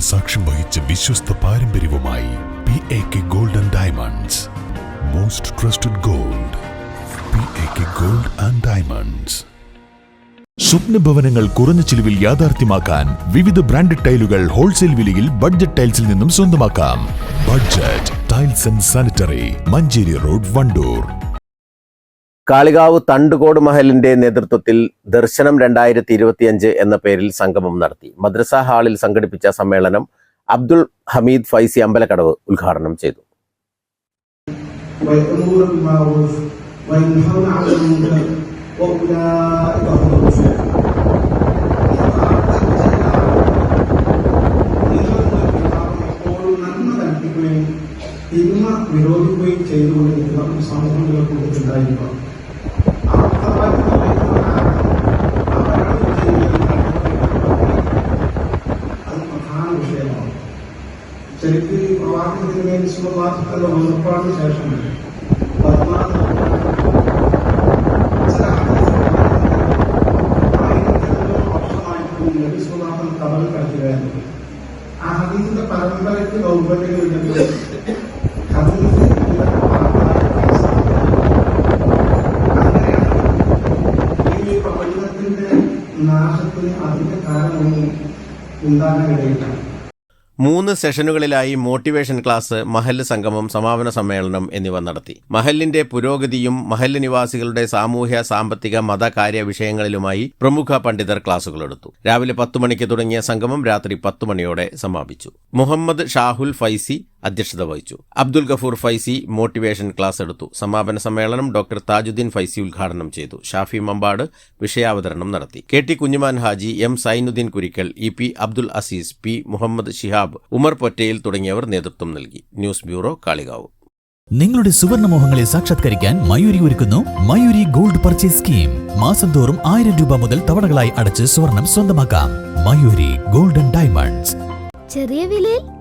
സാക്ഷ്യം വഹിച്ച വിശ്വസ്ത പാരമ്പര്യവുമായി P A K gold and diamonds most trusted gold P A K gold and diamonds സ്വപ്ന ഭവനങ്ങൾ കുറഞ്ഞ ചിലവിൽ യാഥാർത്ഥ്യമാക്കാൻ വിവിധ ബ്രാൻഡഡ് ടൈലുകൾ ഹോൾസെയിൽ വിലയിൽ ബഡ്ജറ്റ് ടൈൽസിൽ നിന്നും സ്വന്തമാക്കാം. Budget tiles and sanitary Manjeri road Wandoor. Kalikavu Thandukode മഹലിന്റെ നേതൃത്വത്തിൽ ദർശനം രണ്ടായിരത്തി ഇരുപത്തിയഞ്ച് എന്ന പേരിൽ സംഗമം നടത്തി. മദ്രസ ഹാളിൽ സംഘടിപ്പിച്ച സമ്മേളനം അബ്ദുൾ ഹമീദ് ഫൈസി അമ്പലക്കടവ് ഉദ്ഘാടനം ചെയ്തു. തിന്മ വിരോധിക്കുകയും ചെയ്തുകൊണ്ട് സമൂഹങ്ങളെ കൂടുതലുണ്ടായിരിക്കണം ശരിക്കും ഈ പ്രവാഹത്തിന്റെ വിശ്വവാസത്തിന്റെ വേർപാടിന് ശേഷം ആ ഹദീസിന്റെ പരമ്പരയ്ക്ക് ദൗർബല്യങ്ങളുണ്ടെങ്കിൽ ഹദീസ് നാശത്തിന് അതിന്റെ കാരണമൊന്നും ഉണ്ടാകാനിടയില്ല. മൂന്ന് സെഷനുകളിലായി മോട്ടിവേഷൻ ക്ലാസ് മഹല്ല് സംഗമം സമാപന സമ്മേളനം എന്നിവ നടത്തി. മഹലിന്റെ പുരോഗതിയും മഹല്ല് നിവാസികളുടെ സാമൂഹ്യ സാമ്പത്തിക മത കാര്യ വിഷയങ്ങളിലുമായി പ്രമുഖ പണ്ഡിതർ ക്ലാസുകളെടുത്തു രാവിലെ പത്തു മണിക്ക് തുടങ്ങിയ സംഗമം രാത്രി പത്തു മണിയോടെ സമാപിച്ചു. മുഹമ്മദ് ഷാഹുൽ ഫൈസി അധ്യക്ഷത വഹിച്ചു. അബ്ദുൽ ഗഫൂർ ഫൈസി മോട്ടിവേഷൻ ക്ലാസ് എടുത്തു. സമാപന സമ്മേളനം ഡോക്ടർ താജുദ്ദീൻ ഫൈസി ഉദ്ഘാടനം ചെയ്തു. ഷാഫി മമ്പാട് വിഷയാവതരണം നടത്തി. K T Kunhuman Haji M Zainuddin Kurikkal E P Abdul Azeez P Muhammad Shihab Umar Pottayil തുടങ്ങിയവർ നേതൃത്വം നൽകി. News bureau Kalikavu. നിങ്ങളുടെ സുവർണമോഹങ്ങളെ സാക്ഷാത്കരിക്കാൻ മയൂരി ഒരുക്കുന്നു മയൂരി ഗോൾഡ് പർച്ചേസ് സ്കീം. മാസം തോറും ആയിരം രൂപ മുതൽ തവണകളായി അടച്ച് സ്വർണം സ്വന്തമാക്കാം. Mayuri golden diamonds. ചെറിയ വിലയിൽ